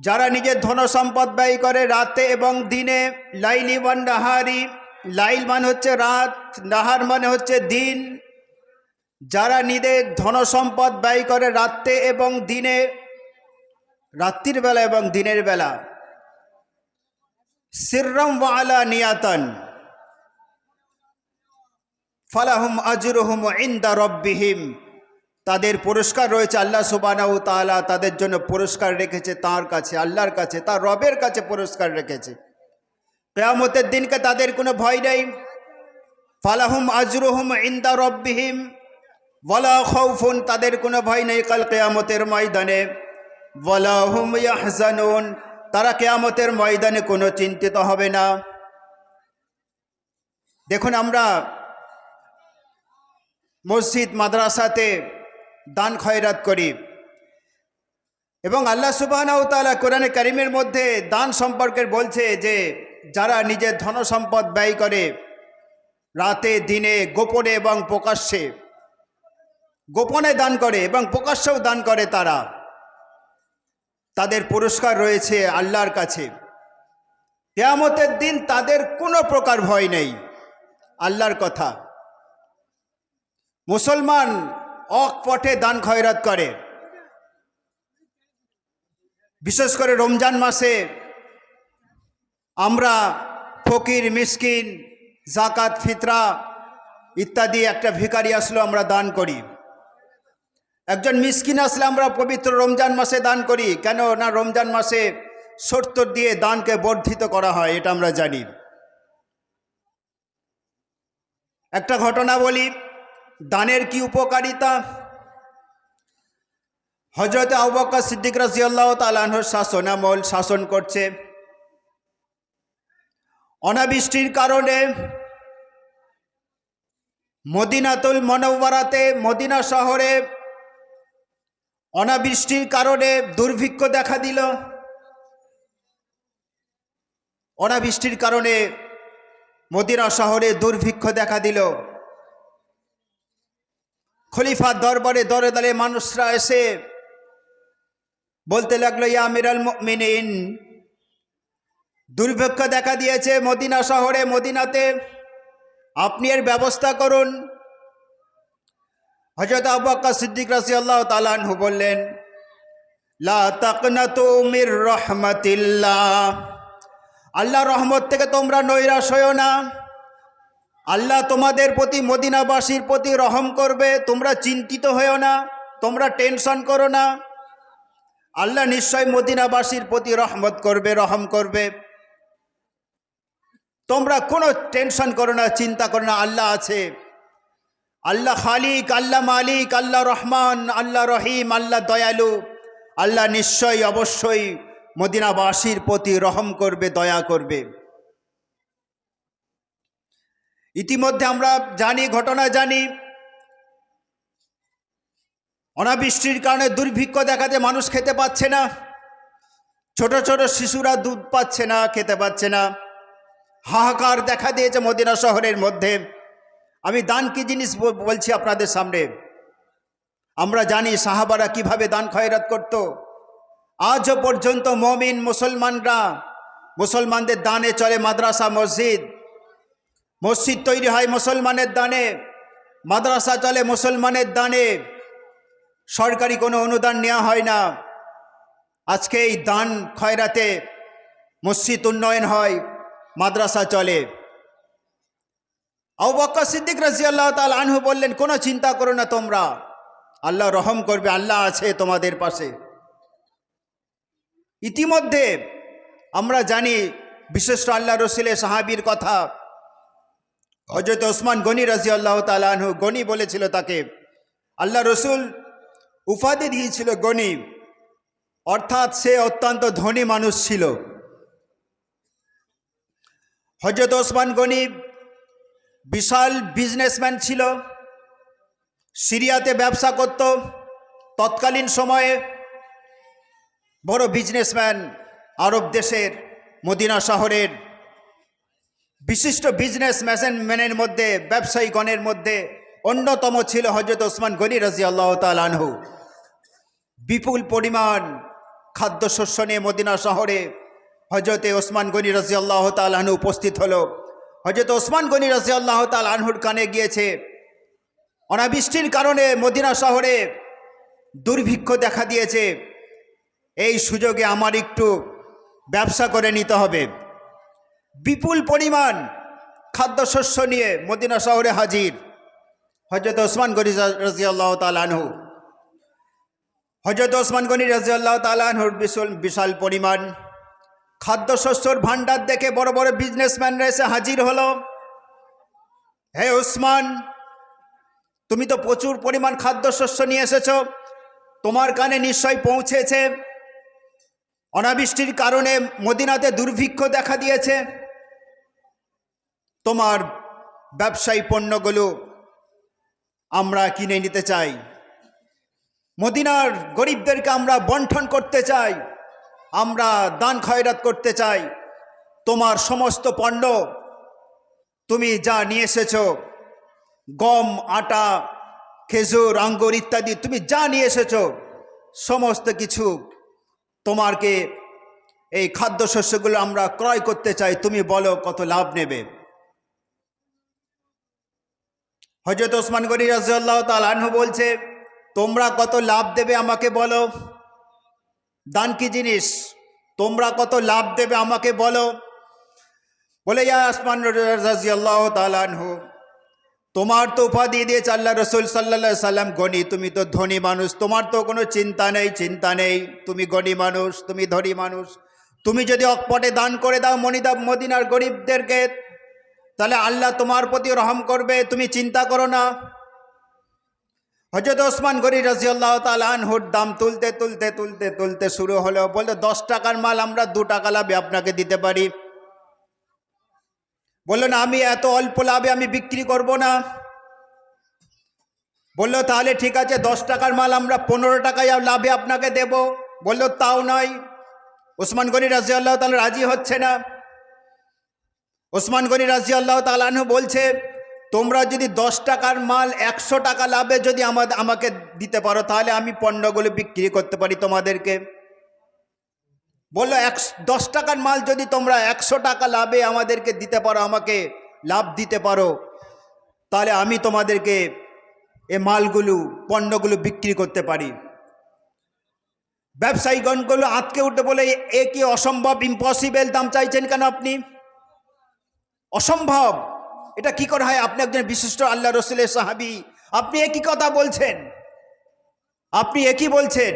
যারা নিজের ধন সম্পদ ব্যয় করে রাতে এবং দিনে, লাইলি ওয়ান নাহারি, লাইল মানে হচ্ছে রাত, নাহার মানে হচ্ছে দিন। যারা নিজের ধন সম্পদ ব্যয় করে রাত্রে এবং দিনে, রাত্রির বেলা এবং দিনের বেলা। সিররম ওয়ালা নিয়াতন। ফালাহুম আজরুহুম ইন্দা রব্বিহিম। তাদের পুরস্কার রয়েছে, আল্লাহ সুবানাউ তাআলা তাদের জন্য পুরস্কার রেখেছে তার কাছে, আল্লাহর কাছে, তার রবের কাছে পুরস্কার রেখেছে। কেয়ামতের দিনকে তাদের কোনো ভয় নেই। ফালাহুম আজরুহুম ইন্দা রব্বিহিম, ওয়ালা খৌফুন তাদের কোনো ভয় নেই কাল কেয়ামতের ময়দানে। ওয়ালা হুম ইয়াহজানুন, তারা কেয়ামতের ময়দানে কোনো চিন্তিত হবে না। দেখুন আমরা মসজিদ, মাদ্রাসাতে দান খয়রাত করি। এবং আল্লাহ সুবাহনাউ তাআলা কোরআনে কারিমের মধ্যে দান সম্পর্কে বলছে যে, যারা নিজের ধন সম্পদ ব্যয় করে, রাতে, দিনে, গোপনে এবং প্রকাশ্যে, গোপনে দান করে এবং প্রকাশ্যেও দান করে তারা। তাদের পুরস্কার রয়েছে আল্লাহর কাছে। কেয়ামতের দিন তাদের কোনো প্রকার ভয় নেই। আল্লাহর কথা। মুসলমান অকপটে দান খয়রাত করে। বিশেষ করে রমজান মাসে আমরা ফকির, মিসকিন জাকাত ফিতরা ইত্যাদি একটা ভিখারি আসলে আমরা দান করি। একজন মিসকিন আসলে আমরা পবিত্র রমজান মাসে দান করি কেন না রমজান মাসে সত্তর দিয়ে দানকে বর্ধিত করা হয়, এটা আমরা জানি। একটা ঘটনা বলি দানের কি উপকারিতা? হজরত আউবাক্কা সিদ্দিক রাজিয়াল্লাহ তালাহর শাসন আমল শাসন করছে। অনাবৃষ্টির কারণে মদিনাতুল মনওয়ারাতে, মদিনা শহরে অনাবৃষ্টির কারণে দুর্ভিক্ষ দেখা দিল। অনাবৃষ্টির কারণে মদিনা শহরে দুর্ভিক্ষ দেখা দিল। খলিফার দরবারে দরে দলে মানুষরা এসে বলতে লাগল, ইয়া মিরাল মিনিন দুর্ভিক্ষ দেখা দিয়েছে মদিনা শহরে, মদিনাতে। আপনি এর ব্যবস্থা করুন। হজরত আবাক্কা সিদ্দিক রাসি আল্লাহ তালানহু বললেন, লা মির আল্লাহ রহমত থেকে তোমরা নৈরাশ না। আল্লাহ তোমাদের প্রতি মদিনাবাসীর প্রতি রহম করবে, তোমরা চিন্তিত হয়েও না, তোমরা টেনশন করো না। আল্লাহ নিশ্চয় মদিনাবাসীর প্রতি রহমত করবে, রহম করবে। তোমরা কোনো টেনশন করো না, চিন্তা করো না, আল্লাহ আছে। আল্লাহ খালিক, আল্লাহ মালিক, আল্লাহ রহমান, আল্লাহ রহিম, আল্লাহ দয়ালু। আল্লাহ নিশ্চয়ই অবশ্যই মদিনাবাসীর প্রতি রহম করবে, দয়া করবে। ইতিমধ্যে আমরা জানি ঘটনা জানি, অনাবৃষ্টির কারণে দুর্ভিক্ষ দেখাতে মানুষ খেতে পাচ্ছে না, ছোট ছোট শিশুরা দুধ পাচ্ছে না, খেতে পাচ্ছে না, হাহাকার দেখা দিয়েছে মদিনা শহরের মধ্যে। আমি দান কি জিনিস বলছি আপনাদের সামনে? আমরা জানি সাহাবারা কীভাবে দান খয়রাত করত। আজও পর্যন্ত মমিন মুসলমানরা, মুসলমানদের দানে চলে মাদ্রাসা, মসজিদ মসজিদ তৈরি হয় মুসলমানের দানে, মাদ্রাসা চলে মুসলমানের দানে। সরকারি কোনো অনুদান নেওয়া হয় না। আজকে এই দান খয়রাতে মসজিদ উন্নয়ন হয়, মাদ্রাসা চলে। আউবাক্কা সিদ্দিক রাজি আল্লাহ তাল আনহু বললেন, কোনো চিন্তা করো না তোমরা। আল্লাহ রহম করবে, আল্লাহ আছে তোমাদের পাশে। ইতিমধ্যে আমরা জানি বিশিষ্ট আল্লাহ রসুলের সাহাবির কথা হজরত ওসমান গনি রাজি আল্লাহ তালু গনি বলেছিল তাকে, আল্লাহ রসুল উপাধি দিয়েছিল গনি, অর্থাৎ সে অত্যন্ত ধনী মানুষ ছিল। হজরত ওসমান গনি বিশাল বিজনেসম্যান ছিল, সিরিয়াতে ব্যবসা করত, তৎকালীন সময়ে বড় বিজনেসম্যান আরব দেশের, মদিনা শহরের বিশিষ্ট বিজনেস ম্যানের মধ্যে, ব্যবসায়ীগণের মধ্যে অন্যতম ছিল হজরত ওসমান গনি রাজি আল্লাহ তালহু বিপুল পরিমাণ খাদ্যশস্য নিয়ে মদিনা শহরে হজরতে ওসমান গনি রাজি আল্লাহ তালহু উপস্থিত হলো। হজরত ওসমান গনি রাজি আল্লাহ তালহুর কানে গিয়েছে। অনাবৃষ্টির কারণে মদিনা শহরে দুর্ভিক্ষ দেখা দিয়েছে। এই সুযোগে আমার একটু ব্যবসা করে নিতে হবে। বিপুল পরিমাণ খাদ্যশস্য নিয়ে মদিনা শহরে হাজির। হজরত ওসমান গনি রাজিয়াল্লাহ তালানহু হজরত ওসমান গনি রাজিয়াল্লাহ তালানহুর বিশাল বিশাল পরিমাণ খাদ্যশস্যর ভাণ্ডার দেখে বড় বড় বিজনেসম্যানরা এসে হাজির হলো। হে ওসমান, তুমি তো প্রচুর পরিমাণ খাদ্যশস্য নিয়ে এসেছ। তোমার কানে নিশ্চয় পৌঁছেছে। অনাবৃষ্টির কারণে মদিনাতে দুর্ভিক্ষ দেখা দিয়েছে। তোমার ব্যবসায়ী পণ্যগুলো আমরা কিনে নিতে চাই। মদিনার গরিবদেরকে আমরা বন্টন করতে চাই। আমরা দান খয়রাত করতে চাই। তোমার সমস্ত পণ্য তুমি যা নিয়ে এসেছ, গম, আটা, খেজুর, আঙ্গুর ইত্যাদি তুমি যা নিয়ে এসেছ, সমস্ত কিছু তোমারকে এই খাদ্যশস্যগুলো আমরা ক্রয় করতে চাই। তুমি বলো কত লাভ নেবে। হজরত ওসমান গনি রাজিয়াল্লাহ তালাহু বলছে, তোমরা কত লাভ দেবে আমাকে বলো? দান কি জিনিস? তোমরা কত লাভ দেবে আমাকে বলো? বলে, ইয়া আসমান রাজিয়াল্লাহ তালাহু তোমার তো উপাধি দিয়েছে আল্লাহ রসুল সাল্লা সাল্লাম গণি তুমি তো ধনী মানুষ, তোমার তো কোনো চিন্তা নেই চিন্তা নেই, তুমি গণি মানুষ, তুমি ধনী মানুষ। তুমি যদি অকপটে দান করে দাও মনিদা, মদিনার গরিবদেরকে তাহলে আল্লাহ তোমার প্রতি রহম করবে, তুমি চিন্তা করো না। হজরত ওসমান গরি রাজিয়াল্লাহ তালহুর দাম তুলতে তুলতে তুলতে তুলতে শুরু হলো। বলতে দশ টাকার মাল আমরা দু টাকা লাভে আপনাকে দিতে পারি। বলল, না, আমি এত অল্প লাভে আমি বিক্রি করব না। বলল, তাহলে ঠিক আছে, দশ টাকার মাল আমরা পনেরো টাকায় লাভে আপনাকে দেব। বলল, তাও নয়। ওসমান গনি রাজি আল্লাহ তালা রাজি হচ্ছে না। ওসমান গনি রাজি আল্লাহ তালাহু বলছে, তোমরা যদি দশ টাকার মাল একশো টাকা লাভে যদি আমাদের আমাকে দিতে পারো, তাহলে আমি পণ্যগুলো বিক্রি করতে পারি তোমাদেরকে। বলল এক দশ টাকার মাল যদি তোমরা একশো টাকা লাভে আমাদেরকে দিতে পারো, আমাকে লাভ দিতে পারো, তাহলে আমি তোমাদেরকে এ মালগুলো, পণ্যগুলো বিক্রি করতে পারি। ব্যবসায়ীগণগুলো আঁতকে উঠতে বলে এ কি অসম্ভব ইম্পসিবল দাম চাইছেন কেন আপনি? অসম্ভব। এটা কি করে হয়? আপনি একজন বিশিষ্ট আল্লাহ রসুলের সাহাবি। আপনি একই কথা বলছেন। আপনি একই বলছেন।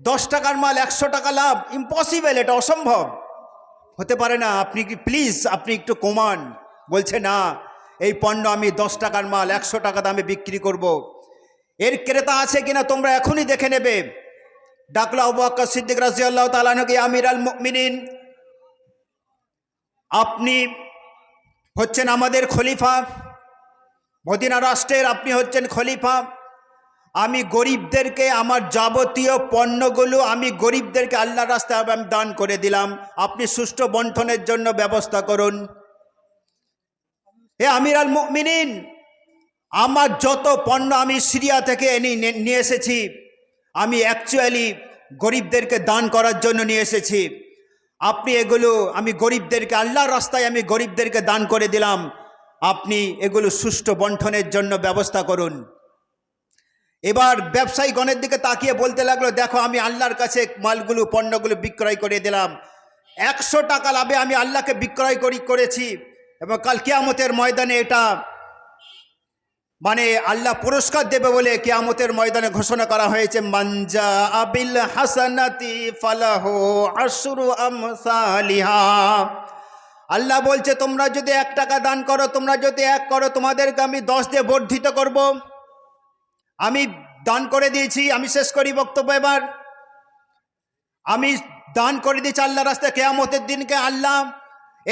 দশ টাকার মাল, একশো টাকা লাভ ইম্পসিবল এটা অসম্ভব। হতে পারে না, আপনি কি প্লিজ আপনি একটু কমান। বলছে, না, এই পণ্য আমি দশ টাকার মাল, একশো টাকা দামে বিক্রি করব। এর ক্রেতা আছে কিনা তোমরা এখনই দেখে নেবে। ডাকলা আবু সিদ্দিক রাজি আল্লাহ তালানকে আমির আল মিনিন আপনি হচ্ছেন আমাদের খলিফা। মদিনা রাষ্ট্রের আপনি হচ্ছেন খলিফা। আমি গরিবদেরকে, আমার যাবতীয় পণ্যগুলো আমি গরিবদেরকে আল্লাহ রাস্তায় আমি দান করে দিলাম। আপনি সুষ্ঠু বন্টনের জন্য ব্যবস্থা করুন। হে আমির আল মিনিন আমার যত পণ্য আমি সিরিয়া থেকে এনে নিয়ে এসেছি, আমি অ্যাকচুয়ালি গরিবদেরকে দান করার জন্য নিয়ে এসেছি। আপনি এগুলো আমি গরিবদেরকে, আল্লাহর রাস্তায় আমি গরিবদেরকে দান করে দিলাম। আপনি এগুলো সুষ্ঠু বন্টনের জন্য ব্যবস্থা করুন। এবার ব্যবসায়ী গণের দিকে তাকিয়ে বলতে লাগল, দেখো, আমি আল্লাহর কাছে মালগুলো, পণ্যগুলো বিক্রয় করে দিলাম। একশো টাকা লাভে আমি আল্লাহকে বিক্রয় করি, করেছি। এবং কাল কেয়ামতের ময়দানে এটা মানে আল্লাহ পুরস্কার দেবে বলে কেয়ামতের ময়দানে ঘোষণা করা হয়েছে মানজা আবিল হাসানাতি ফালাহ আশুরু আমসালিহা। আল্লাহ বলছে, তোমরা যদি এক টাকা দান করো, তোমরা যদি এক করো, তোমাদেরকে আমি দশ দিয়ে বর্ধিত করব। আমি দান করে দিয়েছি, আমি শেষ করি বক্তব্য এবার। আমি দান করে দিয়েছি আল্লাহ রাস্তায়, কেয়ামতের দিনকে আল্লাহ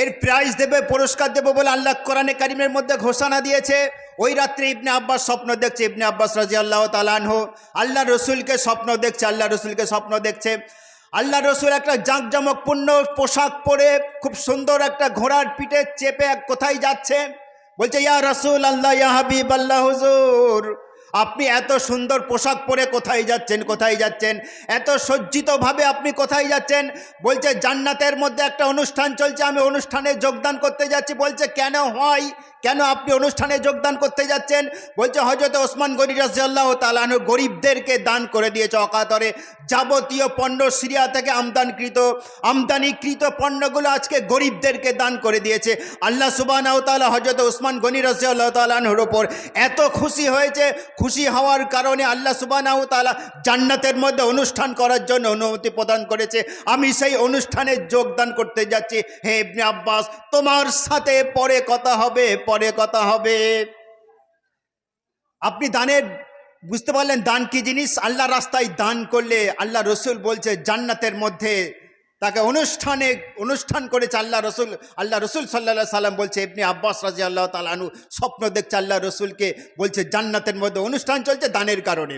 এর প্রাইজ দেবে, পুরস্কার দেবে বলে আল্লাহ কোরআনে কারিমের মধ্যে ঘোষণা দিয়েছে। ওই রাত্রে ইবনে আব্বাস স্বপ্ন দেখছে, ইবনে আব্বাস রাজি আল্লাহ তালান তালানহ আল্লাহ রসুলকে স্বপ্ন দেখছে আল্লাহ রসুলকে স্বপ্ন দেখছে। আল্লাহ রসুল একটা জাঁকজমকপূর্ণ পোশাক পরে খুব সুন্দর একটা ঘোড়ার পিঠে চেপে এক কোথায় যাচ্ছে। বলছে, ইয়া রসুল আল্লাহ ইয়া হাবিব আল্লাহ হুজুর। আপনি এত সুন্দর পোশাক পরে কোথায় যাচ্ছেন কোথায় যাচ্ছেন? এত সজ্জিতভাবে আপনি কোথায় যাচ্ছেন? বলছে, জান্নাতের মধ্যে একটা অনুষ্ঠান চলছে, আমি অনুষ্ঠানে যোগদান করতে যাচ্ছি। বলছে, কেন হয়? কেন আপনি অনুষ্ঠানে যোগদান করতে যাচ্ছেন? বলছে হজরত ওসমান গনি রাজিয়াল্লাহ তালানু গরিবদেরকে দান করে দিয়েছে অকাতরে। যাবতীয় পণ্য সিরিয়া থেকে আমদানকৃত, আমদানিকৃত পণ্যগুলো আজকে গরিবদেরকে দান করে দিয়েছে। আল্লাহ সুবাহ তালা হজরত ওসমান গনি রাজিয়াল্লাহ তালানহুর ওপর এত খুশি হয়েছে। খুশি হওয়ার কারণে আল্লাহ সুবাহ তালা জান্নাতের মধ্যে অনুষ্ঠান করার জন্য অনুমতি প্রদান করেছে। আমি সেই অনুষ্ঠানে যোগদান করতে যাচ্ছি। হে আব্বাস, তোমার সাথে পরে কথা হবে পরে কথা হবে। আপনি দানের, বুঝতে পারলেন দান কি জিনিস? আল্লাহ রাস্তায় দান করলে আল্লাহ রসুল বলছে, জান্নাতের মধ্যে তাকে অনুষ্ঠানে, অনুষ্ঠান করেছে আল্লাহ রসুল আল্লাহ রসুল সাল্লা সাল্লাম বলছে এমনি আব্বাস রাজি আল্লাহ তালানু স্বপ্ন দেখছে আল্লাহ রসুলকে বলছে, জান্নাতের মধ্যে অনুষ্ঠান চলছে দানের কারণে।